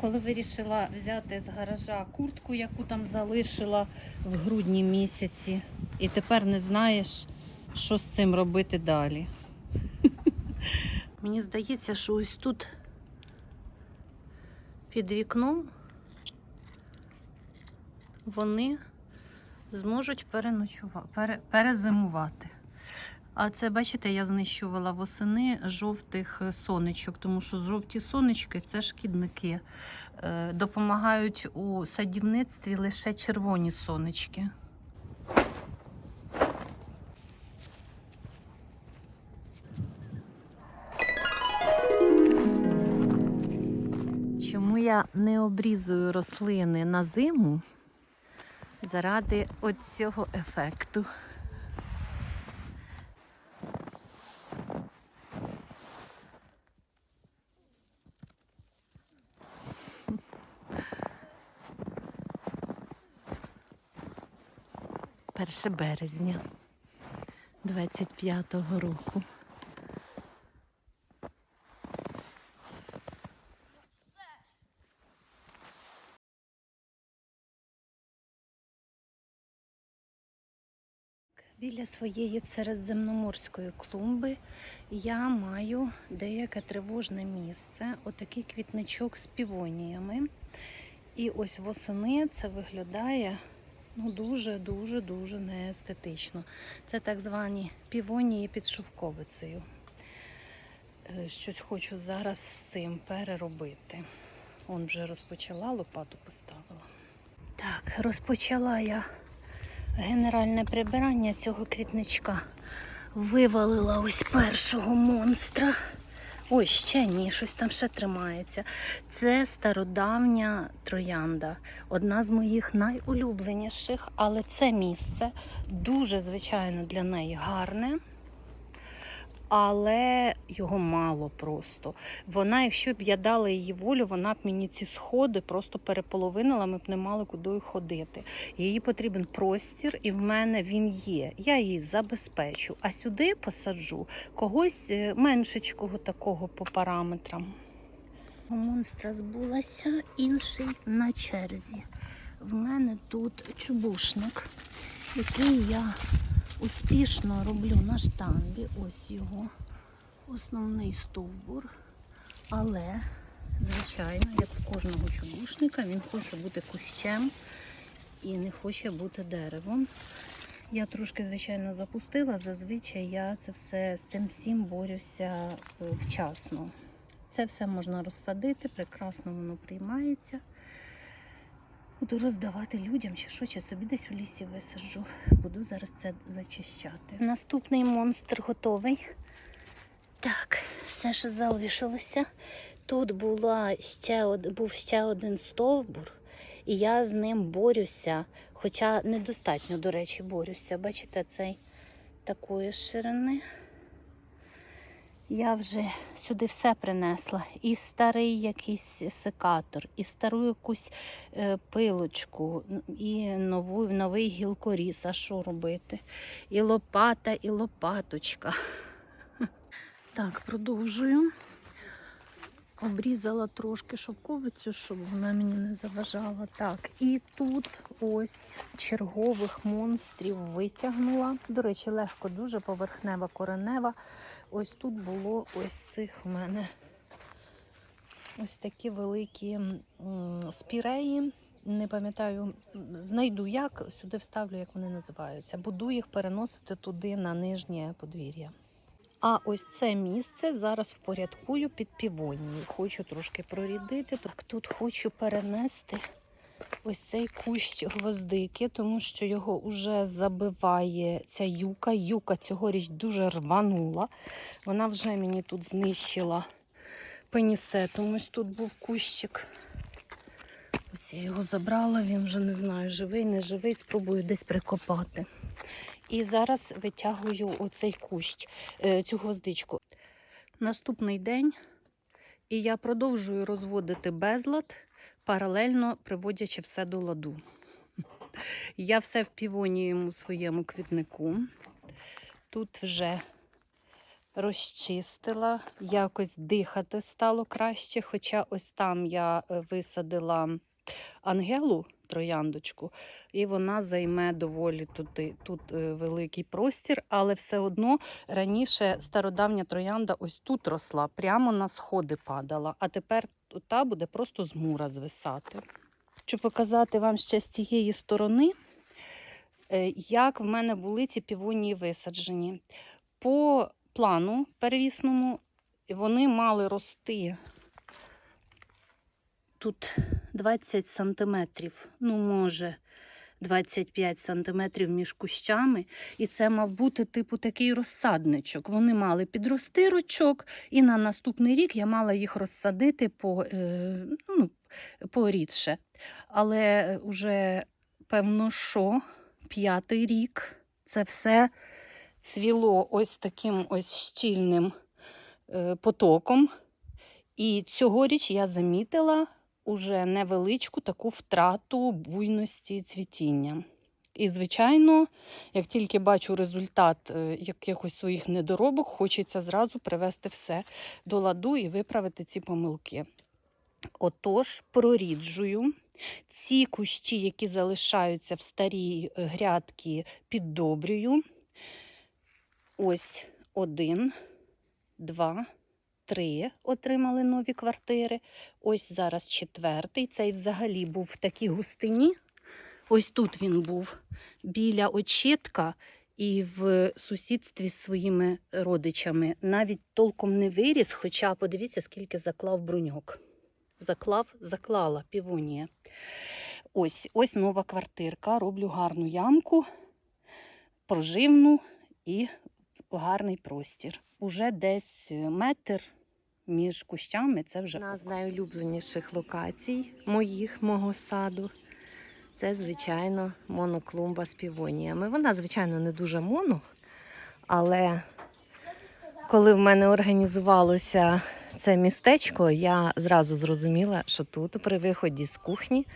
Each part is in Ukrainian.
Коли вирішила взяти з гаража куртку, яку там залишила в грудні місяці, і тепер не знаєш, що з цим робити далі. Мені здається, що ось тут під вікном вони зможуть переночувати, пере, перезимувати. А це, бачите, я знищувала восени жовтих е, сонечок, тому що жовті сонечки це шкідники. Е, Допомагають у садівництві лише червоні сонечки. Чому я не обрізую рослини на зиму? Заради оцього ефекту. Перше березня 25-го року. Біля своєї середземноморської клумби я маю деяке тривожне місце, отакий квітничок з півоніями. І ось восени це виглядає ну, дуже, дуже, дуже неестетично. Це так звані півонії під шовковицею. Е, Щось хочу зараз з цим переробити. Он вже розпочала, лопату поставила. Так, розпочала я генеральне прибирання цього квітничка. Вивалила ось першого монстра. Ой, ще ні, щось там ще тримається. Це стародавня троянда, одна з моїх найулюбленіших, але це місце дуже, звичайно, для неї гарне. Але його мало просто. Вона, якщо б я дала її волю, вона б мені ці сходи просто переполовинила, ми б не мали куди ходити. Їй потрібен простір, і в мене він є. Я її забезпечу. А сюди посаджу когось е, меншечкого такого по параметрам. Монстра збулася, інший на черзі. В мене тут чубушник, який я успішно роблю на штамбі. Ось його основний стовбур. Але, звичайно, як у кожного чубушника, він хоче бути кущем і не хоче бути деревом. Я трошки, звичайно, запустила. Зазвичай я це все з цим всім борюся е, вчасно. Це все можна розсадити, прекрасно воно приймається. Буду роздавати людям, чи що, чи собі десь у лісі висаджу. Буду зараз це зачищати. Наступний монстр готовий. Так, все, що залишилося. Тут була ще був ще один стовбур, і я з ним борюся. Хоча недостатньо, до речі, борюся. Бачите, цей такої ширини. Я вже сюди все принесла. І старий якийсь секатор, і стару якусь е, пилочку, і нову, новий гілкоріз. А що робити? І лопата, і лопаточка. Так, продовжую. Обрізала трошки шовковицю, щоб вона мені не заважала. Так, і тут ось чергових монстрів витягнула. До речі, легко, дуже поверхнева, коренева. Ось тут було ось цих в мене ось такі великі спіреї. Не пам'ятаю, знайду як, сюди вставлю, як вони називаються. Буду їх переносити туди на нижнє подвір'я. А ось це місце зараз впорядкую під півонії. Хочу трошки прорідити. Так, тут хочу перенести ось цей кущ гвоздики, тому що його вже забиває ця юка. Юка цьогоріч дуже рванула. Вона вже мені тут знищила пенісетом. Ось тут був кущик. Ось я його забрала, він вже не знаю, живий, не живий, спробую десь прикопати. І зараз витягую оцей кущ, е, цю гвоздичку. Наступний день, і я продовжую розводити безлад, паралельно приводячи все до ладу. Я все в півонієму своєму квітнику. Тут вже розчистила, якось дихати стало краще. Хоча ось там я е, висадила ангелу трояндочку, і вона займе доволі тут, тут е, великий простір, але все одно раніше стародавня троянда ось тут росла, прямо на сходи падала, а тепер та буде просто з мура звисати. Хочу показати вам ще з цієї сторони, е, як в мене були ці півонії висаджені. По плану первісному вони мали рости тут 20 сантиметрів, ну, може, 25 сантиметрів між кущами. І це мав бути типу такий розсадничок. Вони мали підрости рочок, і на наступний рік я мала їх розсадити по, е, ну, порідше. Але вже, певно, що п'ятий рік це все цвіло ось таким ось щільним е, потоком. І цьогоріч я замітила уже невеличку таку втрату буйності цвітіння. І, звичайно, як тільки бачу результат е, якихось своїх недоробок, хочеться зразу привести все до ладу і виправити ці помилки. Отож, проріджую. Ці кущі, які залишаються в старій е, грядці, піддобрюю. Ось один, два, три отримали нові квартири. Ось зараз четвертий. Цей взагалі був в такій густині. Ось тут він був біля очітка і в сусідстві з своїми родичами. Навіть толком не виріс, хоча подивіться, скільки заклав бруньок. Заклав, заклала півонія. Ось, ось нова квартирка. Роблю гарну ямку, проживну і гарний простір. Уже десь метр між кущами. Це вже Одна з найулюбленіших локацій моїх, мого саду. Це, звичайно, моноклумба з півоніями. Вона, звичайно, не дуже моно, але коли в мене організувалося це містечко, я зразу зрозуміла, що тут, при виході з кухні,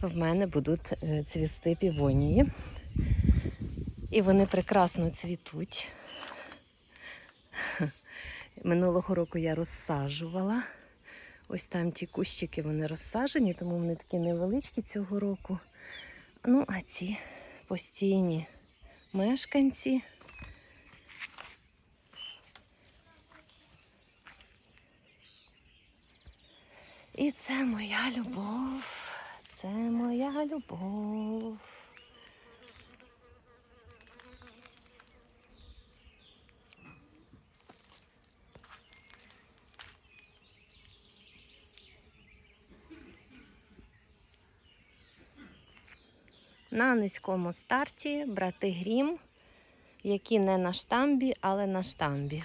в мене будуть е, цвісти півонії. І вони прекрасно цвітуть. Минулого року я розсаджувала. Ось там ті кущики вони розсаджені, тому вони такі невеличкі цього року. Ну, а ці постійні мешканці. І це моя любов. Це моя любов. На низькому старті брати грім, які не на штамбі, але на штамбі.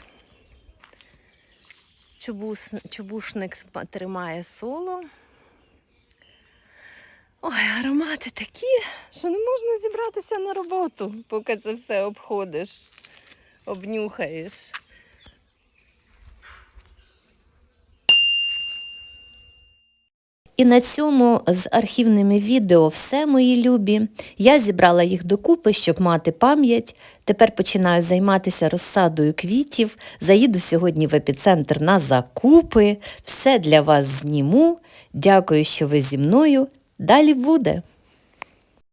Чубус, чубушник тримає соло. Ой, аромати такі, що не можна зібратися на роботу, поки це все обходиш, обнюхаєш. І на цьому з архівними відео все, мої любі. Я зібрала їх докупи, щоб мати пам'ять. Тепер починаю займатися розсадою квітів. Заїду сьогодні в епіцентр на закупи. Все для вас зніму. Дякую, що ви зі мною. Далі буде.